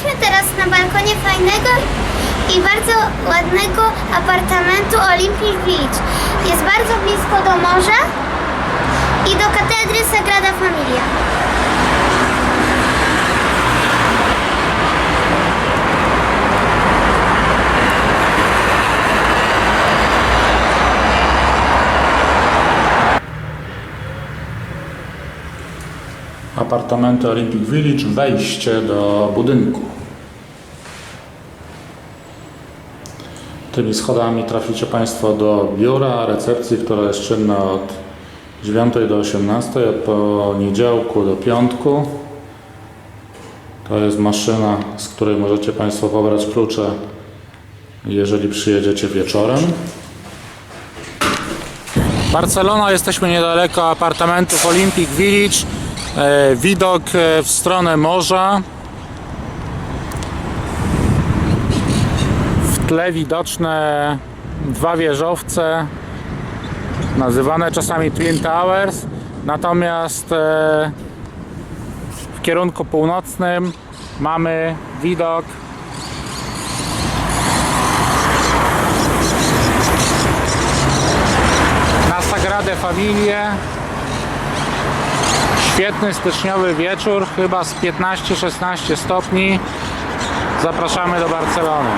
Jesteśmy teraz na balkonie fajnego i bardzo ładnego apartamentu Olympic Beach. Jest bardzo blisko do morza i do katedry Sagrada Familia. Apartamenty Olympic Village, wejście do budynku. Tymi schodami traficie Państwo do biura recepcji, które jest czynne od 9 do 18, od poniedziałku do piątku. To jest maszyna, z której możecie Państwo pobrać klucze, jeżeli przyjedziecie wieczorem. Barcelona, jesteśmy niedaleko apartamentów Olympic Village. E, widok e, w stronę morza. W tle widoczne dwa wieżowce, nazywane czasami Twin Towers. Natomiast e, w kierunku północnym mamy widok na Sagradę Familię. Świetny styczniowy wieczór, chyba z 15-16 stopni. Zapraszamy do Barcelony.